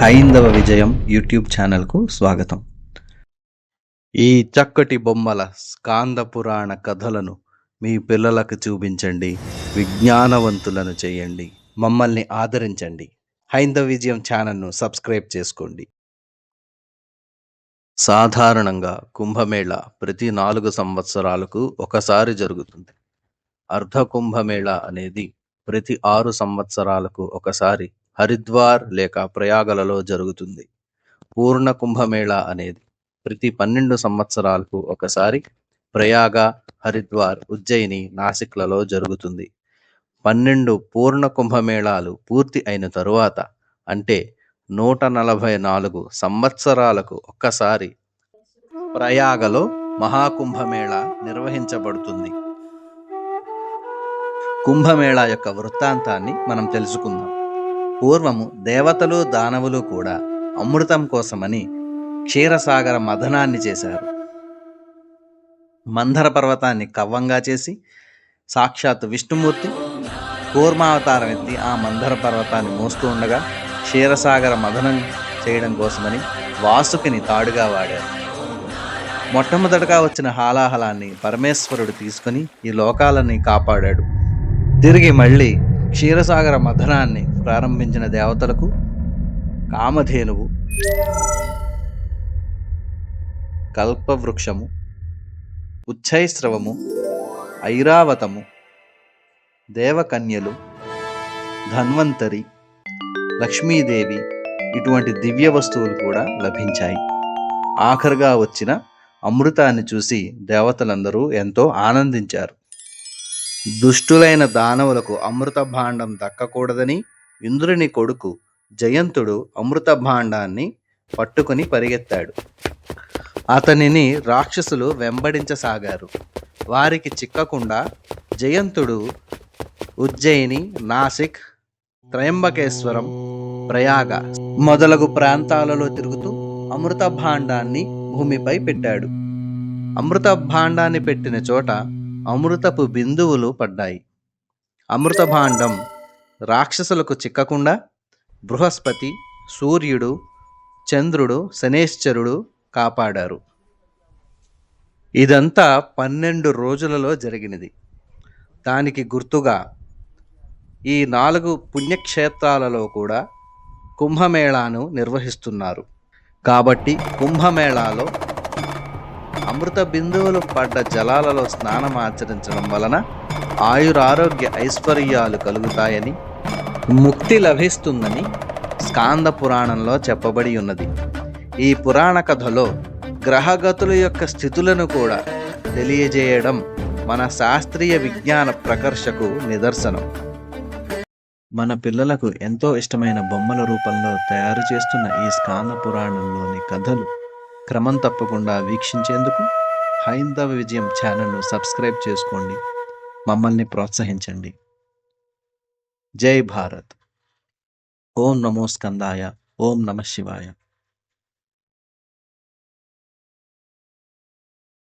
హైందవ విజయం యూట్యూబ్ ఛానల్కు స్వాగతం. ఈ చక్కటి బొమ్మల స్కాంద పురాణ కథలను మీ పిల్లలకు చూపించండి విజ్ఞానవంతులను చేయండి మమ్మల్ని ఆదరించండి. హైందవ విజయం ఛానల్ను సబ్స్క్రైబ్ చేసుకోండి. సాధారణంగా కుంభమేళ ప్రతి నాలుగు సంవత్సరాలకు ఒకసారి జరుగుతుంది. అర్ధ కుంభమేళ అనేది ప్రతి ఆరు సంవత్సరాలకు ఒకసారి హరిద్వార్ లేక ప్రయాగలలో జరుగుతుంది. పూర్ణ కుంభమేళ అనేది ప్రతి పన్నెండు సంవత్సరాలకు ఒకసారి ప్రయాగ హరిద్వార్ ఉజ్జయిని నాసిక్లలో జరుగుతుంది. పన్నెండు పూర్ణ కుంభమేళాలు పూర్తి అయిన తరువాత అంటే నూట నలభై నాలుగు సంవత్సరాలకు ఒక్కసారి ప్రయాగలో మహాకుంభమేళ నిర్వహించబడుతుంది. కుంభమేళా యొక్క వృత్తాంతాన్ని మనం తెలుసుకుందాం. పూర్వము దేవతలు దానవులు కూడా అమృతం కోసమని క్షీరసాగర మథనాన్ని చేశారు. మంధర పర్వతాన్ని కవ్వంగా చేసి సాక్షాత్ విష్ణుమూర్తి కూర్మావతారం ఎత్తి ఆ మందర పర్వతాన్ని మోస్తూ ఉండగా క్షీరసాగర మథనం చేయడం కోసమని వాసుకిని తాడుగా వాడారు. మొట్టమొదటగా వచ్చిన హాలాహలాన్ని పరమేశ్వరుడు తీసుకుని ఈ లోకాలని కాపాడాడు. తిరిగి మళ్ళీ క్షీరసాగర మథనాన్ని ప్రారంభించిన దేవతలకు కామధేనువు కల్పవృక్షము ఉచ్చైస్రవము ఐరావతము దేవకన్యలు ధన్వంతరి లక్ష్మీదేవి ఇటువంటి దివ్య వస్తువులు కూడా లభించాయి. ఆఖరుగా వచ్చిన అమృతాన్ని చూసి దేవతలందరూ ఎంతో ఆనందించారు. దుష్టులైన దానవులకు అమృత భాండం దక్కకూడదని ఇంద్రుని కొడుకు జయంతుడు అమృత భాండాన్ని పట్టుకుని పరిగెత్తాడు. అతనిని రాక్షసులు వెంబడించసాగారు. వారికి చిక్కకుండా జయంతుడు ఉజ్జయిని నాసిక్ త్రయంబకేశ్వరం ప్రయాగ మొదలగు ప్రాంతాలలో తిరుగుతూ అమృత భాండాన్ని భూమిపై పెట్టాడు. అమృత భాండాన్ని పెట్టిన చోట అమృతపు బిందువులు పడ్డాయి. అమృతభాండం రాక్షసులకు చిక్కకుండా బృహస్పతి సూర్యుడు చంద్రుడు శనేశ్వరుడు కాపాడారు. ఇదంతా పన్నెండు రోజులలో జరిగినది. దానికి గుర్తుగా ఈ నాలుగు పుణ్యక్షేత్రాలలో కూడా కుంభమేళాను నిర్వహిస్తున్నారు. కాబట్టి కుంభమేళాలో అమృత బిందువులు పడ్డ జలాలలో స్నానం ఆచరించడం వలన ఆయురారోగ్య ఐశ్వర్యాలు కలుగుతాయని ముక్తి లభిస్తుందని స్కాంద పురాణంలో చెప్పబడి ఉన్నది. ఈ పురాణ కథలో గ్రహగతుల యొక్క స్థితులను కూడా తెలియజేయడం మన శాస్త్రీయ విజ్ఞాన ప్రకర్షకు నిదర్శనం. మన పిల్లలకు ఎంతో ఇష్టమైన బొమ్మల రూపంలో తయారు చేస్తున్న ఈ స్కాంద పురాణంలోని కథలు క్రమం తప్పకుండా వీక్షించేందుకు హైందవ విజయం ఛానల్ను సబ్స్క్రైబ్ చేసుకోండి. మమ్మల్ని ప్రోత్సహించండి. జై భారత్. ఓం నమో స్కందాయ. ఓం నమ శివాయ.